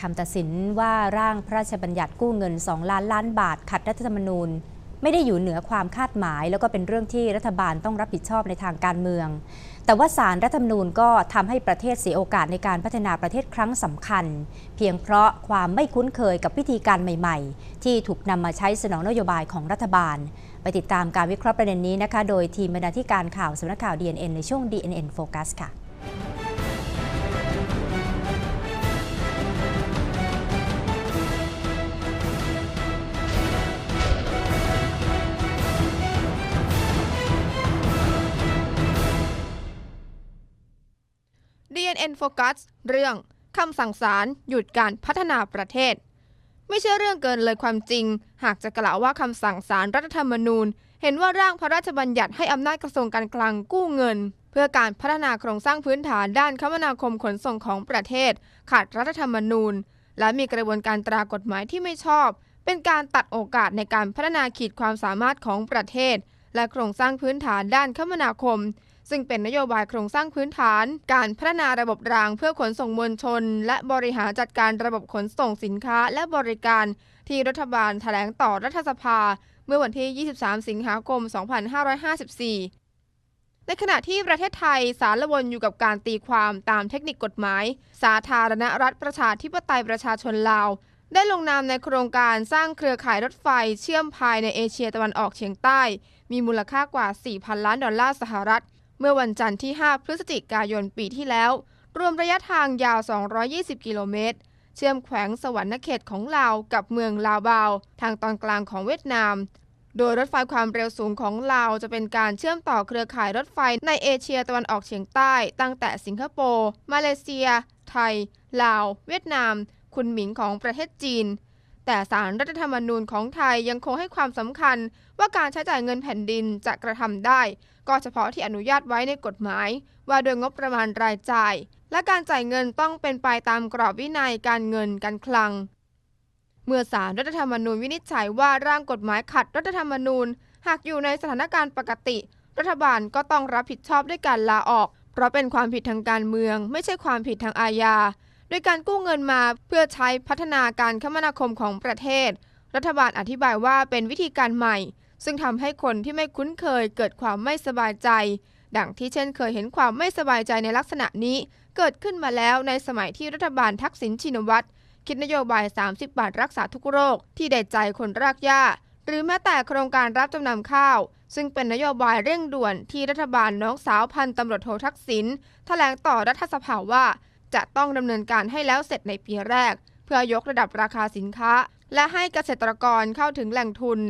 คำตัดสินว่าร่างพระราชบัญญัติกู้เงิน 2 ล้านล้านบาท ขัดรัฐธรรมนูญ ไม่ได้อยู่เหนือความคาดหมาย แล้วก็เป็นเรื่องที่รัฐบาลต้องรับผิดชอบในทางการเมือง แต่ว่าสารรัฐธรรมนูญก็ทำให้ประเทศเสียโอกาสในการพัฒนาประเทศครั้งสำคัญ เพียงเพราะความไม่คุ้นเคยกับวิธีการใหม่ ๆ ที่ถูกนำมาใช้สนองนโยบายของรัฐบาล ไปติดตามการวิเคราะห์ประเด็นนี้นะคะ โดยทีมบรรณาธิการข่าวสำนักข่าว DNN ในช่วง DNN Focus ค่ะ DNN Focus เรื่องคำสั่งศาลหยุดการพัฒนาประเทศ ไม่ใช่เรื่องเกินเลยความจริง หากจะกล่าวว่าคำสั่งศาลรัฐธรรมนูญ เห็นว่าร่างพระราชบัญญัติให้อำนาจกระทรวงการคลังกู้เงิน เพื่อการพัฒนาโครงสร้างพื้นฐานด้านคมนาคมขนส่งของประเทศ ขาดรัฐธรรมนูญ และมีกระบวนการตรากฎหมายที่ไม่ชอบ เป็นการตัดโอกาสในการพัฒนาขีดความสามารถของประเทศ และโครงสร้างพื้นฐานด้านคมนาคม ซึ่งเป็นนโยบายโครงสร้างพื้นฐาน การพัฒนาระบบรางเพื่อขนส่งมวลชน และบริหารจัดการระบบขนส่งสินค้าและบริการ ที่รัฐบาลแถลงต่อรัฐสภา เมื่อวันที่ 23 สิงหาคม 2554ในขณะที่ประเทศไทยสารละวนอยู่กับการตีความตามเทคนิคกฎหมาย สาธารณรัฐประชาธิปไตยประชาชนลาว ได้ลงนามในโครงการสร้างเครือข่ายรถไฟเชื่อมภายในเอเชียตะวันออกเฉียงใต้ มีมูลค่ากว่า 4,000 ล้านดอลลาร์สหรัฐ เมื่อวันจันทร์ที่ 5 พฤศจิกายนปีที่แล้ว รวมระยะทางยาว 220 กิโลเมตร เชื่อมแขวงสวรรณเขตของลาวกับเมืองลาวบาว ทางตอนกลางของเวียดนาม โดยรถไฟความเร็วสูงของลาวจะเป็นการเชื่อมต่อเครือข่ายรถไฟในเอเชียตะวันออกเฉียงใต้ ตั้งแต่สิงคโปร์ มาเลเซีย ไทย ลาว เวียดนาม คุนหมิงของประเทศจีน แต่สารรัฐธรรมนูญของไทยยังคงให้ความสำคัญว่าการใช้จ่ายเงินแผ่นดินจะกระทำได้ ก็เฉพาะที่อนุญาตไว้ในกฎหมาย ว่าโดยงบประมาณรายจ่าย และการจ่ายเงินต้องเป็นไปตามกรอบวินัยการเงินการคลัง เมื่อสารรัฐธรรมนูญวินิจฉัยว่าร่างกฎหมายขัดรัฐธรรมนูญ หากอยู่ในสถานการณ์ปกติ รัฐบาลก็ต้องรับผิดชอบด้วยการลาออก เพราะเป็นความผิดทางการเมือง ไม่ใช่ความผิดทางอาญา โดยการกู้เงินมาเพื่อใช้พัฒนาการคมนาคมของประเทศ รัฐบาลอธิบายว่าเป็นวิธีการใหม่ ซึ่งทำให้คนที่ไม่คุ้นเคยเกิดความไม่สบายใจ ดังที่เช่นเคยเห็นความไม่สบายใจในลักษณะนี้ เกิดขึ้นมาแล้วในสมัยที่รัฐบาลทักษิณชินวัตรคิดนโยบาย 30 บาทรักษาทุกโรค ที่ได้ใจคนรากหญ้า หรือแม้แต่โครงการรับจำนำข้าว ซึ่งเป็นนโยบายเร่งด่วนที่รัฐบาลน้องสาวพันตำรวจโททักษิณแถลงต่อรัฐสภาว่า จะต้องดำเนินการให้แล้วเสร็จในปีแรก เพื่อยกระดับราคาสินค้า และให้เกษตรกรเข้าถึงแหล่งทุน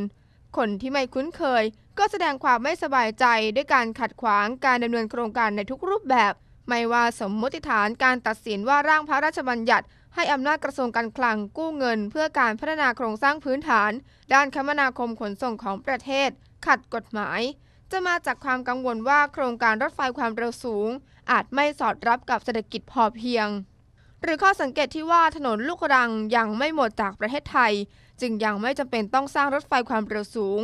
คนที่ไม่คุ้นเคย ก็แสดงความไม่สบายใจด้วยการขัดขวางการดำเนินโครงการในทุกรูปแบบ ไม่ว่าสมมติฐานการตัดสินว่าร่างพระราชบัญญัติให้อำนาจกระทรวงการคลังกู้เงิน เพื่อการพัฒนาโครงสร้างพื้นฐาน ด้านคมนาคมขนส่งของประเทศ ขัดกฎหมาย จะมาจากความกังวลว่าโครงการรถไฟความเร็วสูง อาจไม่สอดรับกับเศรษฐกิจพอเพียง หรือข้อสังเกตที่ว่าถนนลูกรังยังไม่หมดจากประเทศไทย จึงยังไม่จำเป็นต้องสร้างรถไฟความเร็วสูง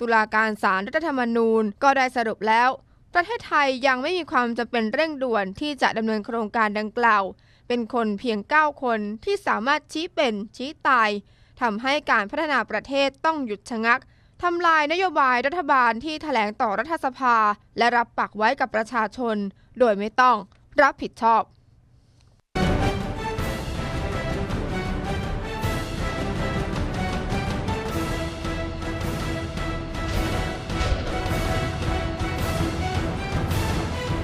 ตุลาการศาลรัฐธรรมนูญก็ได้สรุปแล้ว ประเทศไทยยังไม่มีความจำเป็นเร่งด่วนที่จะดำเนินโครงการดังกล่าว เป็นคนเพียง 9 คนที่สามารถชี้เป็นชี้ตายทำให้การพัฒนาประเทศต้องหยุดชะงัก ทำลายนโยบายรัฐบาลที่แถลงต่อรัฐสภา และรับปากไว้กับประชาชน โดยไม่ต้องรับผิดชอบ